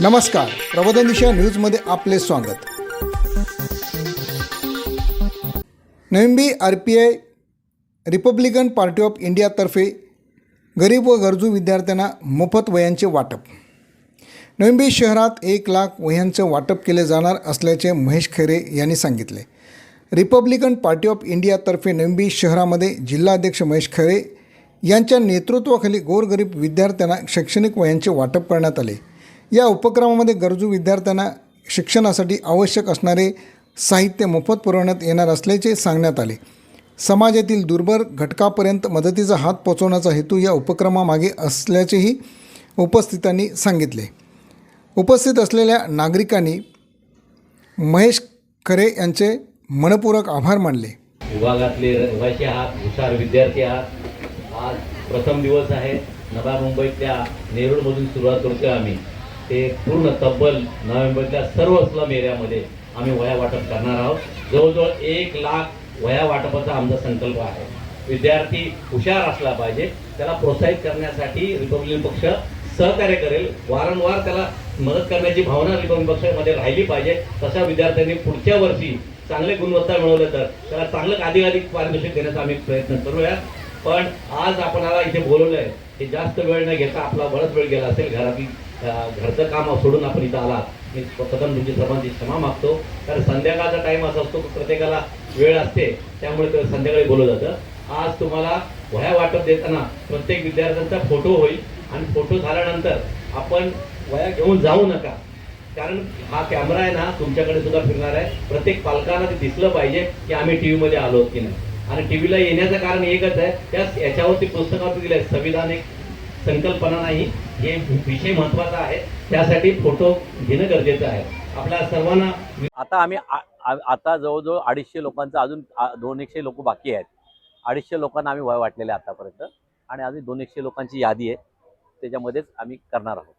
नमस्कार. प्रबोधन दिशा न्यूजमध्ये आपले स्वागत. नोव्हेंबी R P I Republican party of इंडियातर्फे गरीब व गरजू विद्यार्थ्यांना मोफत वह्यांचे वाटप. नोव्हेंबी शहरात एक लाख वह्यांचं वाटप केले जाणार असल्याचे महेश खैरे यांनी सांगितले. रिपब्लिकन पार्टी ऑफ इंडियातर्फे नोव्हेंबी शहरामध्ये जिल्हाध्यक्ष महेश खैरे यांच्या नेतृत्वाखाली गोरगरीब विद्यार्थ्यांना शैक्षणिक वयांचे वाटप करण्यात आले. या उपक्रमामध्ये गरजू विद्यार्थ्यांना शिक्षणासाठी आवश्यक असणारे साहित्य मोफत पुरवण्यात येणार असल्याचे सांगण्यात आले. समाजातील दुर्बल घटकापर्यंत मदतीचा हात पोचवण्याचा हेतू या उपक्रमामागे असल्याचेही उपस्थितांनी सांगितले. उपस्थित असलेल्या नागरिकांनी महेश खरे यांचे मनपूरक आभार मानले. विभागातले रहिवासी आहात हुशार विद्यार्थी आहात. आज प्रथम दिवस आहे. नवा मुंबईतल्या नेरूळमधून सुरुवात करतोय आम्ही. ते पूर्ण तब्बल नोव्हेंबरच्या सर्व स्लम एरियामध्ये आम्ही वया वाटप करणार आहोत. जवळजवळ एक लाख वया वाटपाचा आमचा संकल्प आहे. विद्यार्थी हुशार असला पाहिजे. त्याला प्रोत्साहित करण्यासाठी रिपब्लिकन पक्ष सहकार्य करेल. वारंवार त्याला मदत करण्याची भावना रिपब्लिकन पक्षामध्ये राहिली पाहिजे. तशा विद्यार्थ्यांनी पुढच्या वर्षी चांगले गुणवत्ता मिळवलं तर त्याला चांगलं अधिकाधिक पारितोषिक देण्याचा आम्ही प्रयत्न करूया. पण आज आपणाला इथे बोलवलं आहे हे जास्त वेळ न घेता आपला बराच वेळ गेला असेल घरातील घरचं काम सोडून आपण इथं आलात. मी प्रथम तुमची सर्वांची क्षमा मागतो. कारण संध्याकाळचा टाइम असा असतो की प्रत्येकाला वेळ असते त्यामुळे संध्याकाळी बोलवलं जातं. आज तुम्हाला वह्या वाटप देताना प्रत्येक विद्यार्थ्यांचा फोटो होईल आणि फोटो झाल्यानंतर आपण वया घेऊन जाऊ नका. कारण हा कॅमेरा आहे ना तुमच्याकडे सुद्धा फिरणार आहे. प्रत्येक पालकांना ते दिसलं पाहिजे की आम्ही टीव्ही मध्ये आलो की नाही. आणि टीव्हीला येण्याचं कारण एकच आहे त्याच याच्यावरती पुस्तकावरती आहे संविधान एक संकल्पना नाही हे विषय महत्त्वाचा आहे. त्यासाठी फोटो घेणं गरजेचं आहे. आपल्या सर्वांना आता आम्ही आता जवळजवळ अडीचशे लोकांचं अजून दोन एकशे लोक बाकी आहेत. अडीचशे लोकांना आम्ही वय वाटलेले आहे आतापर्यंत. आणि अजून दोन एकशे लोकांची यादी आहे. त्याच्यामध्येच आम्ही करणार आहोत.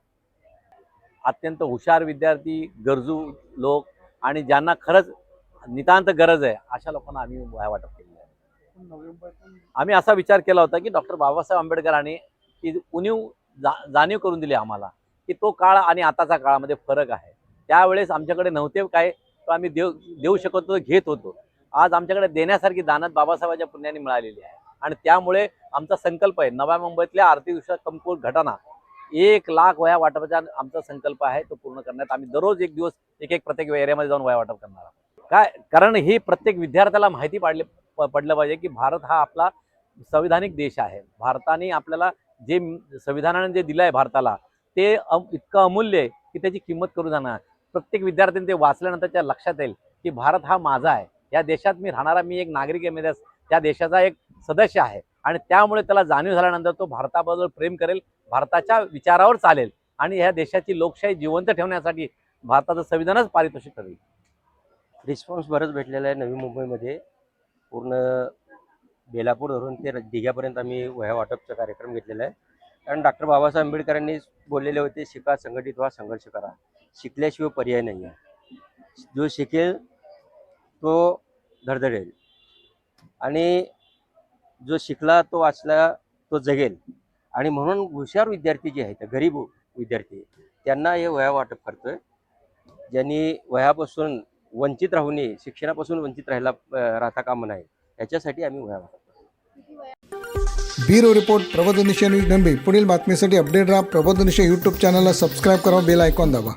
अत्यंत हुशार विद्यार्थी गरजू लोक आणि ज्यांना खरंच नितांत गरज आहे अशा लोकांना आम्ही वया वाटप केलेलं आहे. आम्ही असा विचार केला होता की डॉक्टर बाबासाहेब आंबेडकरांनी की उणीव जा जाणीव करून दिली आम्हाला की तो काळ आणि आताचा काळामध्ये फरक आहे. त्यावेळेस आमच्याकडे नव्हते काय तो आम्ही देऊ देऊ शकत होतो घेत होतो. आज आमच्याकडे देण्यासारखी दानत बाबासाहेबांच्या पुण्याने मिळालेली आहे. आणि त्यामुळे आमचा संकल्प आहे नव्या मुंबईतल्या आर्थिक विषय कमकुवत घटना एक लाख वया वाटपाचा आमचा संकल्प आहे तो पूर्ण करण्यात आम्ही दररोज एक दिवस एक एक प्रत्येक एरियामध्ये जाऊन वया वाटप करणार आहोत. काय कारण ही प्रत्येक विद्यार्थ्याला माहिती पाडले प- पडलं पाहिजे की भारत हा आपला संविधानिक देश आहे. भारताने आपल्याला जे संविधानाने जे दिलं आहे भारताला ते अम- इतकं अमूल्य आहे की त्याची किंमत करू जाणार. प्रत्येक विद्यार्थ्याने ते वाचल्यानंतर त्या लक्षात येईल की भारत हा माझा आहे. या देशात मी राहणारा मी एक नागरिक आहे मी त्या- त्या देशाचा एक सदस्य आहे. आणि त्यामुळे त्याला जाणीव झाल्यानंतर तो भारताबद्दल प्रेम करेल भारताच्या विचारावर चालेल आणि ह्या देशाची लोकशाही जिवंत ठेवण्यासाठी भारताचं संविधानच पारितोषिक करेल रिस्पॉन्स बरंच भेटलेला आहे नवी मुंबईमध्ये. पूर्ण बेलापूर धरून ते दिघ्यापर्यंत आम्ही वह्या वाटपचा कार्यक्रम घेतलेला आहे. कारण डॉक्टर बाबासाहेब आंबेडकरांनी बोललेले होते शिका संघटित व्हा संघर्ष करा. शिकल्याशिवाय पर्याय नाही आहे. जो शिकेल तो धडधडेल. आणि जो शिकला तो वाचला तो जगेल. आणि म्हणून हुशार विद्यार्थी जे आहेत गरीब विद्यार्थी त्यांना हे वह्या वाटप करतोय. ज्यांनी वह्यापासून वंचित राहू नये शिक्षणापासून वंचित राहायला राहता कामा नाही याच्यासाठी आम्ही वह्या वाटप ब्युरो रिपोर्ट प्रबोधनिशय न्यूज नंबी पुढील बातमीसाठी अपडेट राहा प्रबोधनिशय यूट्यूब चॅनलला सबस्क्राईब करा बेल आयकॉन दाबा.